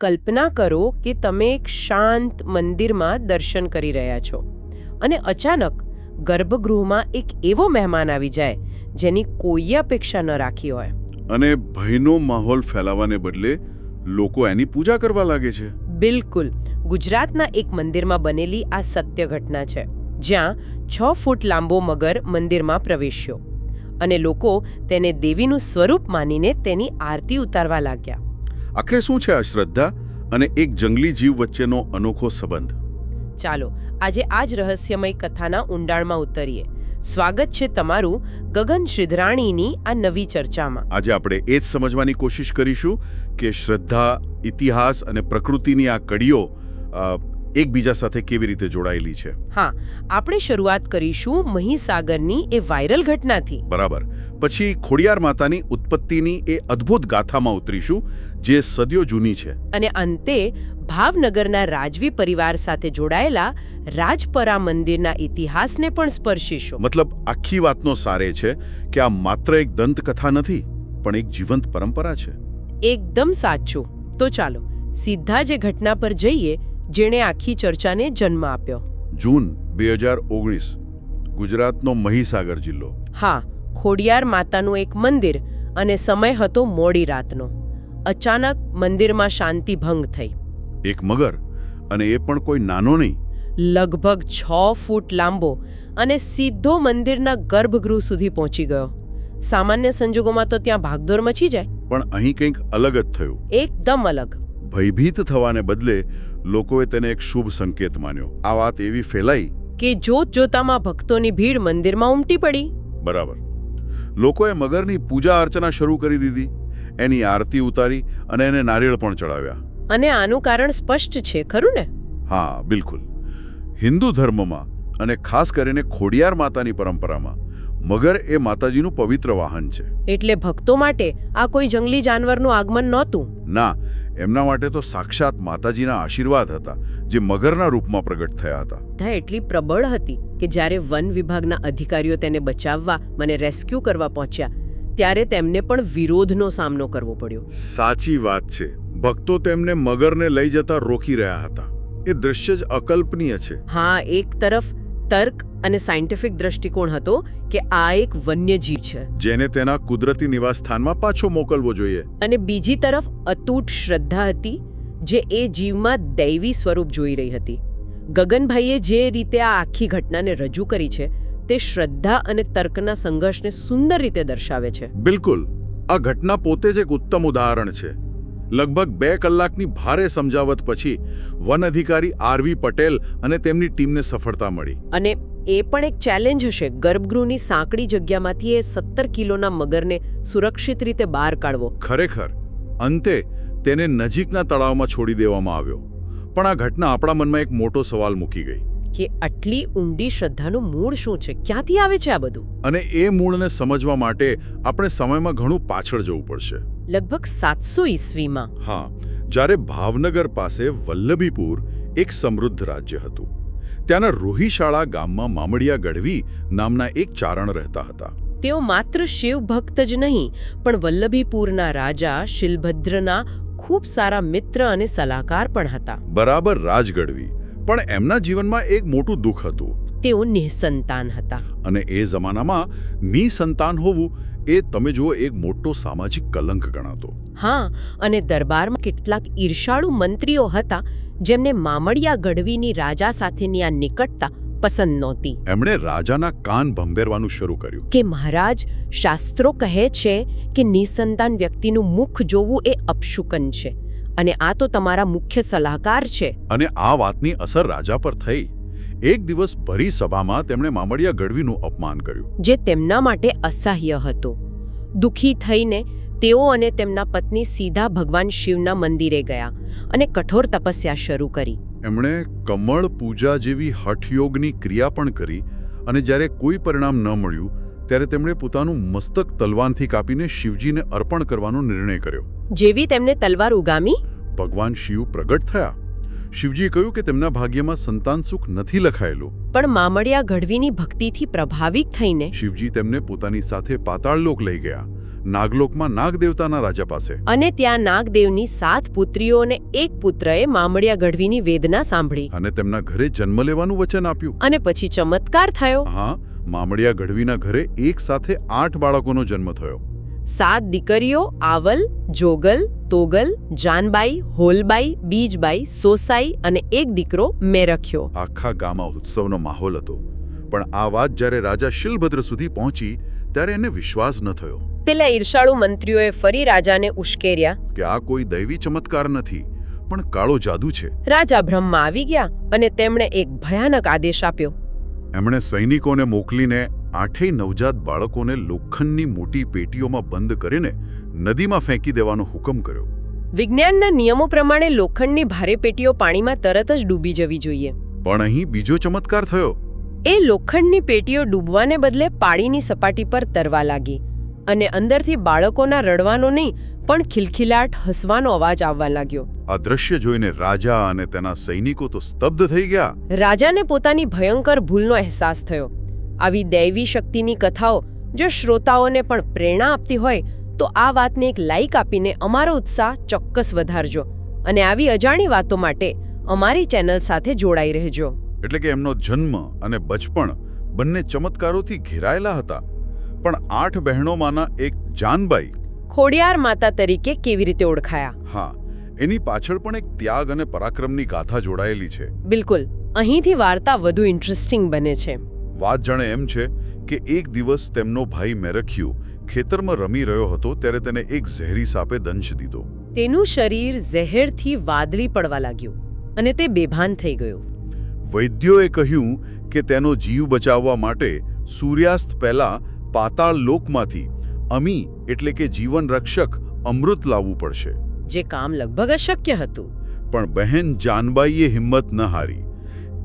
કલ્પના કરો કે તમે એક શાંત મંદિરમાં દર્શન કરી રહ્યા છો અને અચાનક ગર્ભગૃહમાં એક એવો મહેમાન આવી જાય જેની કોઈ અપેક્ષા ન રાખી હોય. અને ભયનો માહોલ ફેલાવાને બદલે લોકો એની પૂજા કરવા લાગે છે. બિલકુલ. ગુજરાતના એક મંદિરમાં બનેલી આ સત્ય ઘટના છે. જ્યાં છ ફૂટ લાંબો મગર મંદિરમાં પ્રવેશ્યો અને લોકો તેને દેવીનું સ્વરૂપ માનીને તેની આરતી ઉતારવા લાગ્યા. આખરે શું છે આ શ્રદ્ધા અને એક જંગલી જીવ વચ્ચેનો અનોખો સંબંધ? ચાલો આજે આ જ રહસ્યમય કથાના ઊંડાણમાં ઉતરીએ. સ્વાગત છે તમારું ગગન શ્રીધરાણીની આ નવી ચર્ચામાં. આજે આપણે એ જ સમજવાની કોશિશ કરીશું કે શ્રદ્ધા ઇતિહાસ અને પ્રકૃતિની આ કડીઓ એકબીજા સાથે કેવી રીતે જોડાયેલી છે? હા આપણે શરૂઆત કરીશું મહીસાગરની એ વાયરલ ઘટનાથી. બરાબર. પછી ખોડિયાર માતાની ઉત્પત્તિની એ અદ્ભુત ગાથામાં ઉતરીશું જે સદીઓ જૂની છે. અને અંતે ભાવનગરના રાજવી પરિવાર સાથે જોડાયેલા રાજપરા મંદિરના ઇતિહાસને પણ સ્પર્શીશું. મતલબ આખી વાતનો સારે છે કે આ માત્ર એક દંતકથા નથી પણ એક જીવંત પરંપરા છે. એકદમ સાચું. તો ચાલો સીધા જે ઘટના પર જઈએ જેણે આખી ચર્ચાને જન્મ આપ્યો. જૂન બે હજાર ઓગણીસ ગુજરાતનો મહીસાગર જિલ્લો. હા ખોડિયાર માતાનું એક મંદિર અને સમય હતો મોડી રાતનો. અચાનક મંદિરમાં શાંતિ ભંગ થઈ. એક મગર અને એ પણ કોઈ નાનો નહીં. લગભગ છ ફૂટ લાંબો અને સીધો મંદિરના ગર્ભગૃહ સુધી પહોંચી ગયો. સામાન્ય સંજોગોમાં તો ત્યાં ભાગદોડ મચી જાય. પણ અહીં કંઈક અલગ જ થયું. એકદમ અલગ. ભયભીત થવાને બદલે લોકોએ તેને એક શુભ સંકેત માન્યો. આ વાત એવી ફેલાઈ કે જોત જોતામાં ભક્તોની ભીડ મંદિરમાં ઉમટી પડી. બરાબર. લોકોએ મગરની પૂજા અર્ચના શરૂ કરી દીધી એની આરતી ઉતારી અને એને નારિયેળ પણ ચડાવ્યા. અને આનું કારણ સ્પષ્ટ છે ખરું ને? હા બિલકુલ. હિન્દુ ધર્મમાં અને ખાસ કરીને ખોડિયાર માતાની પરંપરામાં મગર એ માતાજીનું પવિત્ર વાહન છે. એટલે ભક્તો માટે આ કોઈ જંગલી જાનવરનું આગમન નહોતું? ના એમના માટે તો સાક્ષાત માતાજીના આશીર્વાદ હતા જે મગરના રૂપમાં પ્રગટ થયા હતા. ધા એટલી પ્રબળ હતી કે જ્યારે વન વિભાગના અધિકારીઓ તેને બચાવવા મને રેસ્ક્યુ કરવા પહોંચ્યા ત્યારે તેમને પણ વિરોધનો સામનો કરવો પડ્યો. સાચી વાત છે. ભક્તો તેમને મગરને લઈ જતા રોકી રહ્યા હતા. એ દૃશ્ય જ અકલ્પનીય છે. હા એક તરફ તર્ક અને સાયન્ટિફિક દ્રષ્ટિકોણ હતો કે આ એક વન્યજીવ છે. જેને તેના કુદરતી નિવાસસ્થાનમાં પાછો મોકલવો જોઈએ. અને બીજી તરફ અતૂટ શ્રદ્ધા હતી જે એ જીવમાં દૈવી સ્વરૂપ જોઈ રહી હતી. ગગનભાઈએ જે રીતે આ આખી ઘટનાને રજૂ કરી છે તે શ્રદ્ધા અને તર્કના સંઘર્ષને સુંદર રીતે દર્શાવે છે. બિલકુલ. આ ઘટના પોતે જ એક ઉત્તમ ઉદાહરણ છે. લગભગ બે કલાકની ભારે સમજાવટ પછી વન અધિકારી આરવી પટેલ અને તેમની ટીમને સફળતા મળી. અને એ પણ એક ચેલેન્જ હશે. ગર્ભગૃહની સાંકડી જગ્યામાંથી એ સત્તર કિલોના મગરને સુરક્ષિત રીતે બહાર કાઢવો. ખરેખર અંતે તેને નજીકના તળાવમાં છોડી દેવામાં આવ્યો. પણ આ ઘટના આપણા મનમાં એક મોટો સવાલ મૂકી ગઈ. કે આટલી ઊંડી શ્રદ્ધાનું મૂળ શું છે? ક્યાંથી આવે છે આ બધું? અને એ મૂળને સમજવા માટે આપણે સમયમાં ઘણું પાછળ જવું પડશે. લગભગ સાતસો ઈસવીમાં. હા જ્યારે ભાવનગર પાસે વલ્લભીપુર એક સમૃદ્ધ રાજ્ય હતું. ત્યાંના રોહિશાળા ગામમાં મામડિયા ગઢવી નામના એક ચારણ રહેતા હતા. તેઓ માત્ર શિવ ભક્ત જ નહીં પણ વલ્લભીપુરના રાજા શિલભદ્રના ખૂબ સારા મિત્ર અને સલાહકાર પણ હતા. બરાબર રાજગઢવી પણ એમના જીવનમાં એક મોટું દુઃખ હતું. તેઓ નિઃસંતાન હતા. અને એ જમાનામાં નિસંતાન હોવું એ તમે જુઓ એક મોટો સામાજિક કલંક ગણાતો. હા અને દરબારમાં કેટલાક ઈર્ષાળુ મંત્રીઓ હતા જેમને મામડિયા ગઢવીની રાજા સાથેની આ નિકટતા પસંદ નહોતી. એમણે રાજાના કાન ભંભેરવાનું શરૂ કર્યું. કે મહારાજ શાસ્ત્રો કહે છે કે નિસંતાન વ્યક્તિનું મુખ જોવું એ અપશુકન છે. અને આ તો તમારા મુખ્ય સલાહકાર છે. અને આ વાતની અસર રાજા પર થઈ. એક દિવસ ભરી સભામાં તેમણે મામડિયા ગઢવીનું અપમાન કર્યું. જે તેમના માટે અસહ્ય હતો. દુખી થઈને તેઓ અને તેમના પત્ની સીધા ભગવાન શિવના મંદિરે ગયા અને કઠોર તપસ્યા શરૂ કરી. એમણે કમળ પૂજા જેવી હઠયોગની ક્રિયા પણ કરી અને જ્યારે કોઈ પરિણામ ન મળ્યું ત્યારે તેમણે પોતાનું મસ્તક તલવાનથી કાપીને શિવજીને અર્પણ કરવાનો નિર્ણય કર્યો. જેવી તેમને તલવાર ઉગામી? ભગવાન શિવ પ્રગટ થયા. શિવજીએ કહ્યું કે તેમના ભાગ્યમાં સંતાન સુખ નથી લખાયેલું. પણ મામડિયા ગઢવીની ભક્તિથી પ્રભાવિત થઈને શિવજી તેમને પોતાની સાથે પાતાળલોક લઈ ગયા. નાગલોકમાં નાગદેવતાના રાજા પાસે. અને ત્યાં નાગદેવની સાત પુત્રીઓ અને એક પુત્રએ મામડિયા ગઢવીની વેદના સાંભળી. અને તેમના ઘરે જન્મ લેવાનું વચન આપ્યું. અને પછી ચમત્કાર થયો. હા મામડિયા ગઢવીના ઘરે એક સાથે આઠ બાળકોનો જન્મ થયો. સાત દીકરીઓ આવલ જોગલ તોગલ જાનબાઈ હોલબાઈ બીજબાઈ સોસાઈ અને એક દીકરો મેરખ્યો આખા ગામમાં ઉત્સવનો માહોલ હતો. પણ આ વાત જ્યારે રાજા શિલભદ્ર સુધી પહોંચી ત્યારે એને વિશ્વાસ ન થયો. પેલા ઈર્ષાળુ મંત્રીઓએ ફરી રાજાને ઉશ્કેર્યા. કે આ કોઈ દૈવી ચમત્કાર નથી પણ કાળો જાદુ છે. રાજા ભ્રમમાં આવી ગયા અને તેમણે એક ભયાનક આદેશ આપ્યો. એમણે સૈનિકોને મોકલીને આઠેય નવજાત બાળકોને લોખંડની મોટી પેટીઓમાં બંધ કરીને નદીમાં ફેંકી દેવાનો હુકમ કર્યો. વિજ્ઞાનના નિયમો પ્રમાણે લોખંડની ભારે પેટીઓ પાણીમાં તરત જ ડૂબી જવી જોઈએ. પણ અહીં બીજો ચમત્કાર થયો. એ લોખંડની પેટીઓ ડૂબવાને બદલે પાણીની સપાટી પર તરવા લાગી અને અંદરથી બાળકોના રડવાનો નહીં પણ ખિલખિલાટ હસવાનો અવાજ આવવા લાગ્યો. આ દ્રશ્ય જોઈને રાજા અને તેના સૈનિકો તો સ્તબ્ધ થઈ ગયા. રાજાને પોતાની ભયંકર ભૂલનો અહેસાસ થયો. આવી દૈવી શક્તિની કથાઓ જો શ્રોતાઓને પણ પ્રેરણા આપતી હોય તો આ વાતને એક લાઈક આપીને અમારો ઉત્સાહ ચોક્કસ વધારજો અને આવી અજાણી વાતો માટે અમારી ચેનલ સાથે જોડાઈ રહેજો. એટલે કે એમનો જન્મ અને બચપણ બંને ચમત્કારોથી ઘેરાયેલા હતા. પણ આઠ બહેનોમાંના એક જાનબાઈ ખોડિયાર માતા તરીકે કેવી રીતે ઓળખાયા? હા એની પાછળ પણ એક ત્યાગ અને પરાક્રમની ગાથા જોડાયેલી છે. બિલકુલ. અહીંથી વાર્તા વધુ ઇન્ટરેસ્ટિંગ બને છે. વાત જાણે એમ છે કે એક દિવસ તેમનો ભાઈ મેરખ્યુ ખેતરમાં રમી રહ્યો હતો ત્યારે તેને એક ઝેરી સાપે દંશ દીધો. તેનું શરીર ઝેરથી વાદળી પડવા લાગ્યું અને તે બેભાન થઈ ગયો. વૈદ્યોએ કહ્યું કે તેનો જીવ બચાવવા માટે સૂર્યાસ્ત પહેલા પાતાળ લોકમાંથી અમી એટલે કે જીવન રક્ષક અમૃત લાવવું પડશે. જે કામ લગભગ અશક્ય હતું. પણ બહેન જાનબાઈએ હિંમત ન હારી.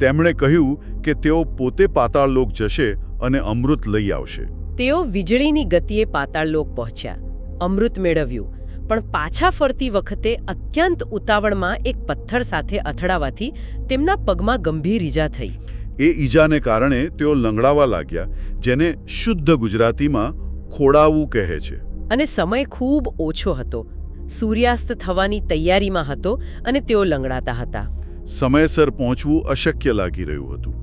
તેમણે કહ્યું કે તેઓ પોતે પાતાળ લોક જશે અને અમૃત લઈ આવશે. તેઓ વીજળીની ગતિએ પાતાળલોક પહોંચ્યા. અમૃત મેળવ્યું. પણ પાછા ફરતી વખતે અત્યંત ઉતાવળમાં એક પથ્થર સાથે અથડાવાથી તેમના પગમાં ગંભીર ઈજા થઈ. એ ઈજાને કારણે તેઓ લંગડાવા લાગ્યા જેને શુદ્ધ ગુજરાતીમાં ખોડાવું કહે છે. અને સમય ખૂબ ઓછો હતો. સૂર્યાસ્ત થવાની તૈયારીમાં હતો અને તેઓ લંગડાતા હતા. સમયસર પહોંચવું અશક્ય લાગી રહ્યું હતું.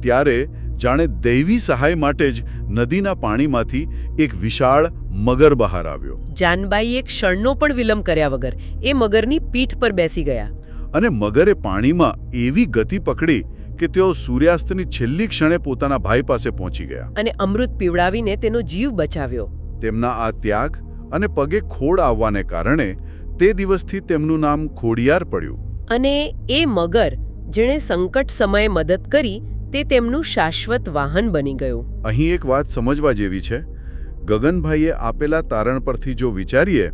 ત્યારે જાણે દૈવી સહાય માટે જ નદીના પાણીમાંથી એક વિશાળ મગર બહાર આવ્યો. જાનબાઈએ ક્ષણનો પણ વિલંબ કર્યા વગર એ મગરની પીઠ પર બેસી ગયા. અને મગરે પાણીમાં એવી ગતિ પકડી કે તેઓ સૂર્યાસ્તની છેલ્લી ક્ષણે પોતાના ભાઈ પાસે પહોંચી ગયા. અને અમૃત પીવડાવીને તેનો જીવ બચાવ્યો. તેમના આ ત્યાગ અને પગે ખોડ આવવાને કારણે તે દિવસથી તેમનું નામ ખોડિયાર પડ્યું. અને એ મગર જેણે સંકટ સમયે મદદ કરી તે તેમનું શાશ્વત વાહન બની ગયું. અહીં એક વાત સમજવા જેવી છે. ગગનભાઈએ આપેલા તારણ પરથી જો વિચારીએ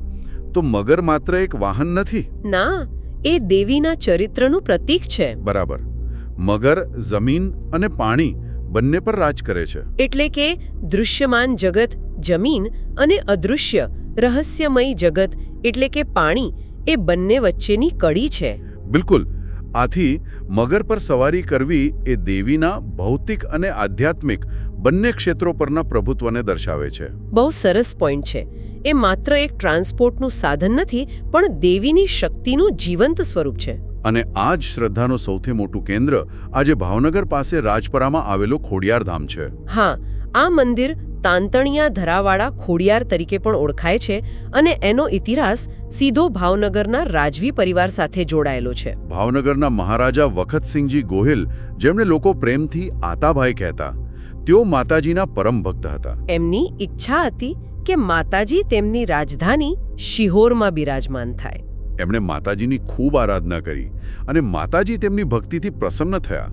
તો મગર માત્ર એક વાહન નથી. ના એ દેવીના ચરિત્રનું પ્રતીક છે. બરાબર. મગર જમીન અને પાણી બંને પર રાજ કરે છે. એટલે કે દૃશ્યમાન જગત જમીન અને અદૃશ્ય રહસ્યમય જગત એટલે કે પાણી એ બંને વચ્ચેની કડી છે. બિલકુલ. આથી મગર પર સવારી કરવી એ દેવીના ભૌતિક અને આધ્યાત્મિક બંને ક્ષેત્રો પરના પ્રભુત્વને દર્શાવે છે. બહુ સરસ પોઈન્ટ છે. એ માત્ર એક ટ્રાન્સપોર્ટનું સાધન નથી પણ દેવીની શક્તિનું જીવંત સ્વરૂપ છે. અને આ જ શ્રદ્ધાનું સૌથી મોટું કેન્દ્ર આજે ભાવનગર પાસે રાજપરામાં આવેલો ખોડિયાર ધામ છે. હા આ મંદિર તાંતણિયા ધરાવાળા ખોડિયાર તરીકે પણ ઓળખાય છે અને એનો ઇતિહાસ સીધો ભાવનગરના રાજવી પરિવાર સાથે જોડાયેલો છે. ભાવનગરના મહારાજા વખતસિંહજી ગોહિલ જેમને લોકો પ્રેમથી આતાભાઈ કહેતા તેઓ માતાજીના પરમ ભક્ત હતા. એમની ઈચ્છા હતી કે માતાજી તેમની રાજધાની શિહોરમાં બિરાજમાન થાય. એમણે માતાજીની ખૂબ આરાધના કરી અને માતાજી તેમની ભક્તિથી પ્રસન્ન થયા.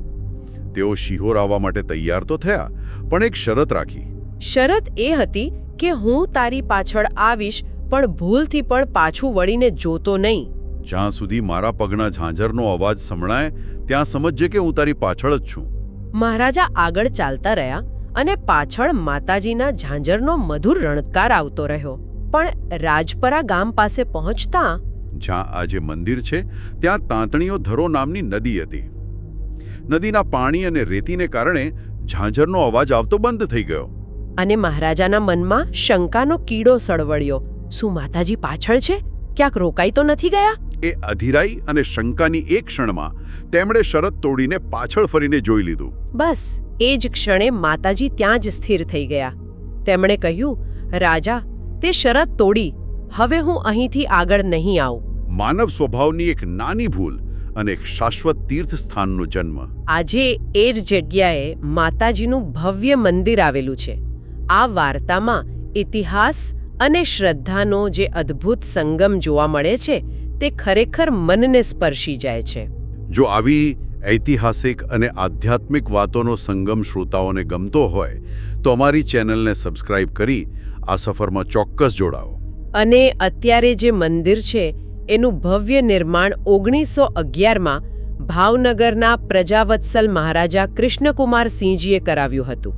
તેઓ શિહોર આવવા માટે તૈયાર તો થયા પણ એક શરત રાખી. શરત એ હતી કે હું તારી પાછળ આવીશ પણ ભૂલથી પણ પાછું વળીને જોતો નહીં. જ્યાં સુધી મારા પગના ઝાંઝરનો અવાજ સંભળાય ત્યાં સમજજે કે હું તારી પાછળ જ છું. મહારાજા આગળ ચાલતા રહ્યા અને પાછળ માતાજીના ઝાંઝરનો મધુર રણકાર આવતો રહ્યો. પણ રાજપરા ગામ પાસે પહોંચતા જ્યાં આજે મંદિર છે ત્યાં તાંતણીઓ ધરો નામની નદી હતી. નદીના પાણી અને રેતીને કારણે ઝાંઝરનો અવાજ આવતો બંધ થઈ ગયો. અને મહારાજાના મનમાં શંકાનો કીડો સળવળ્યો. શું માતાજી પાછળ છે? ક્યાંક રોકાઈ તો નથી ગયા? એ અધિરાઈ અને શંકાની એક ક્ષણમાં તેમણે શરત તોડીને પાછળ ફરીને જોઈ લીધું. બસ એ જ ક્ષણે માતાજી ત્યાં જ સ્થિર થઈ ગયા. તેમણે કહ્યું રાજા તે શરત તોડી. હવે હું અહીંથી આગળ નહીં આવું. માનવ સ્વભાવની એક નાની ભૂલ અને એક શાશ્વત તીર્થસ્થાનનો જન્મ. આજે એ જ જગ્યાએ માતાજીનું ભવ્ય મંદિર આવેલું છે. આ વાર્તામાં ઇતિહાસ અને શ્રદ્ધાનો જે અદ્ભુત સંગમ જોવા મળે છે તે ખરેખર મનને સ્પર્શી જાય છે. જો આવી ઐતિહાસિક અને આધ્યાત્મિક વાતોનો સંગમ શ્રોતાઓને ગમતો હોય તો અમારી ચેનલને સબસ્ક્રાઇબ કરી આ સફરમાં ચોક્કસ જોડાઓ. અને અત્યારે જે મંદિર છે એનું ભવ્ય નિર્માણ ઓગણીસો અગિયારમાં ભાવનગરના પ્રજાવત્સલ મહારાજા કૃષ્ણકુમાર સિંહજીએ કરાવ્યું હતું.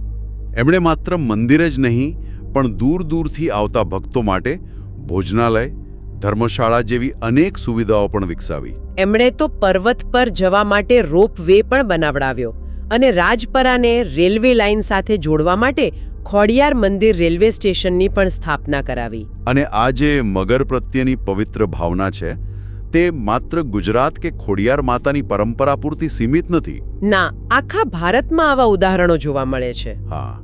એમણે માત્ર મંદિર જ નહીં પણ દૂર દૂરથી આવતા ભક્તો માટે ભોજનાલય ધર્મશાળા જેવી અનેક સુવિધાઓ પણ વિકસાવી. એમણે તો પર્વત પર જવા માટે રોપ વે પણ બનાવડાવ્યો અને રાજપરાને રેલવે લાઇન સાથે જોડવા માટે ખોડિયાર મંદિર રેલવે સ્ટેશનની પણ સ્થાપના કરાવી. અને આ જે મગર પ્રત્યેની પવિત્ર ભાવના છે તે માત્ર ગુજરાત કે ખોડિયાર માતાની પરંપરા પૂરતી સીમિત નથી. ના આખા ભારતમાં આવા ઉદાહરણો જોવા મળે છે. હા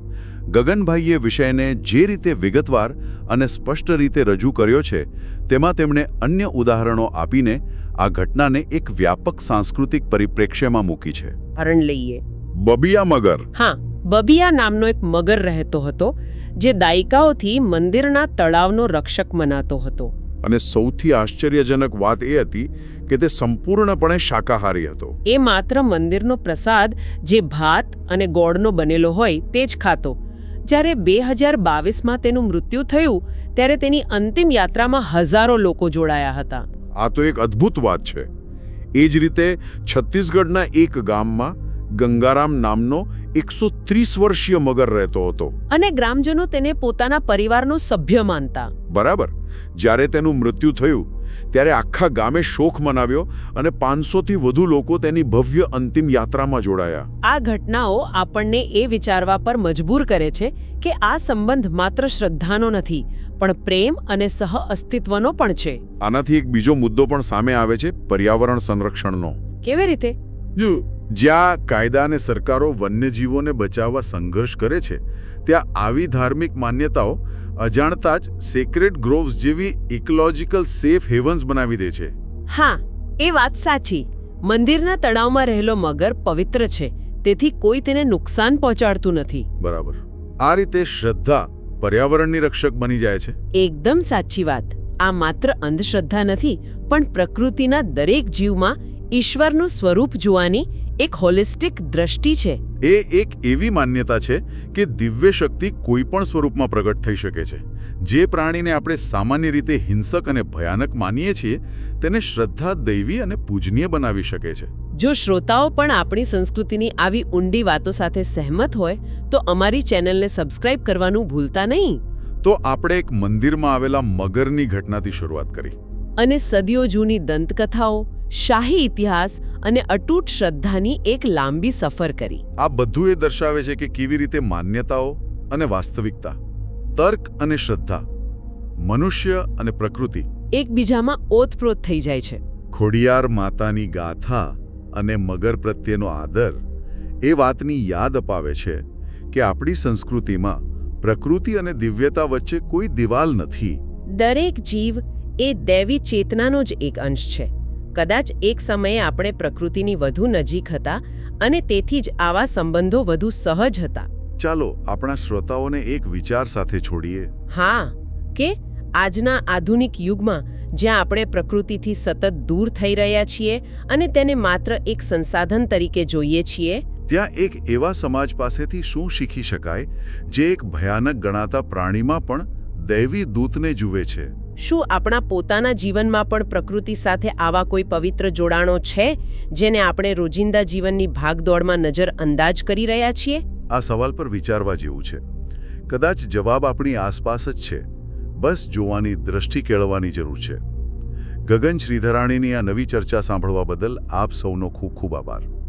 ગગનભાઈએ વિષયને જે રીતે વિગતવાર અને સ્પષ્ટ રીતે રજૂ કર્યો છે તેમાં તેમણે અન્ય ઉદાહરણો આપીને આ ઘટનાને એક વ્યાપક સાંસ્કૃતિક પરિપ્રેક્ષ્યમાં મૂકી છે. હરણ લઈએ. બબિયા મગર. હા. બબિયા નામનો એક મગર રહેતો હતો જે દાયકાઓથી મંદિરના તળાવનો રક્ષક મનાતો હતો. અને સૌથી આશ્ચર્યજનક વાત એ હતી કે તે સંપૂર્ણપણે શાકાહારી હતો. એ માત્ર મંદિરનો પ્રસાદ જે ભાત અને ગોળનો બનેલો હોય તે જ ખાતો. જ્યારે બે હજાર બાવીસમાં તેનું મૃત્યુ થયું ત્યારે તેની અંતિમ યાત્રામાં હજારો લોકો જોડાયા હતા. આ તો એક અદ્ભુત વાત છે. એ જ રીતે છત્તીસગઢના એક ગામમાં ગંગારામ નામનો એકસો ત્રીસ વર્ષીય મગર રહેતો હતો. અને ગ્રામજનો તેને પોતાના પરિવારનો સભ્ય માનતા. બરાબર. જ્યારે તેનું મૃત્યુ થયું ત્યારે આખા ગામે શોક મનાવ્યો અને પાંચસોથી વધુ લોકો તેની ભવ્ય અંતિમ યાત્રામાં જોડાયા. આ ઘટનાઓ આપણને એ વિચારવા પર મજબૂર કરે છે કે આ સંબંધ માત્ર શ્રદ્ધાનો નથી પણ પ્રેમ અને સહ અસ્તિત્વનો પણ છે. આનાથી એક બીજો મુદ્દો પણ સામે આવે છે પર્યાવરણ સંરક્ષણનો. કેવી રીતે? જો જ્યાં કાયદા અને સરકારો વન્યજીવોને બચાવવા સંઘર્ષ કરે છે ત્યાં આવી ધાર્મિક માન્યતાઓ અજાણતા જ સેક્રેટ ગ્રોવ્સ જેવી ઇકોલોજીકલ સેફ હેવન્સ બનાવી દે છે. હા એ વાત સાચી. મંદિરના તળાવમાં રહેલો મગર પવિત્ર છે તેથી કોઈ તેને નુકસાન પહોંચાડતું નથી. બરાબર. આ રીતે શ્રદ્ધા પર્યાવરણની રક્ષક બની જાય છે. એકદમ સાચી વાત. આ માત્ર અંધશ્રદ્ધા નથી પણ પ્રકૃતિના દરેક જીવમાં ઈશ્વરનું સ્વરૂપ જોવાની એક હોલિસ્ટિક દ્રષ્ટિ છે. એ એક એવી માન્યતા છે કે દિવ્ય શક્તિ કોઈ પણ સ્વરૂપમાં પ્રગટ થઈ શકે છે. જે પ્રાણીને આપણે સામાન્ય રીતે હિંસક અને ભયાનક માનીએ છીએ તેને શ્રદ્ધા દૈવી અને પૂજનીય બનાવી શકે છે. જો શ્રોતાઓ પણ આપણી સંસ્કૃતિની આવી ઊંડી વાતો સાથે સહેમત હોય તો અમારી ચેનલને સબસ્ક્રાઇબ કરવાનું ભૂલતા નહીં. તો આપણે એક મંદિરમાં આવેલા મગરની ઘટનાથી શરૂઆત કરી. અને સદીઓ જૂની દંતકથાઓ શાહી ઇતિહાસ અને અટૂટ શ્રદ્ધાની એક લાંબી સફર કરી. આ બધું એ દર્શાવે છે કે કેવી રીતે માન્યતાઓ અને વાસ્તવિકતા તર્ક અને શ્રદ્ધા મનુષ્ય અને પ્રકૃતિ એકબીજામાં ઓતપ્રોત થઈ જાય છે. ખોડિયાર માતાની ગાથા અને મગર પ્રત્યેનો આદર એ વાતની યાદ અપાવે છે કે આપણી સંસ્કૃતિમાં પ્રકૃતિ અને દિવ્યતા વચ્ચે કોઈ દિવાલ નથી. દરેક જીવ એ દૈવી ચેતનાનો જ એક અંશ છે. કદાચ એક સમયે આપણે પ્રકૃતિની વધુ નજીક હતા અને તેથી જ આવા સંબંધો વધુ સહજ હતા. ચાલો આપણા શ્રોતાઓને એક વિચાર સાથે છોડીએ. હા કે આજના આધુનિક યુગમાં જ્યાં આપણે પ્રકૃતિથી સતત દૂર થઈ રહ્યા છીએ અને તેને માત્ર એક સંસાધન તરીકે જોઈએ છીએ? ત્યાં એક એવા સમાજ પાસેથી શું શીખી શકાય જે એક ભયાનક ગણાતા પ્રાણીમાં પણ દૈવી દૂતને જુએ છે? શું આપણા પોતાના જીવનમાં પણ પ્રકૃતિ સાથે આવા કોઈ પવિત્ર જોડાણો છે, જેને આપણે રોજિંદા જીવનની ભાગદોડમાં નજર અંદાજ કરી રહ્યા છીએ? આ સવાલ પર વિચારવા જેવું છે. કદાચ જવાબ આપણી આસપાસ જ છે. બસ જોવાની દ્રષ્ટિ કેળવવાની જરૂર છે. ગગન શ્રીધરાણીની આ નવી ચર્ચા સાંભળવા બદલ આપ સૌનો ખૂબ ખૂબ આભાર.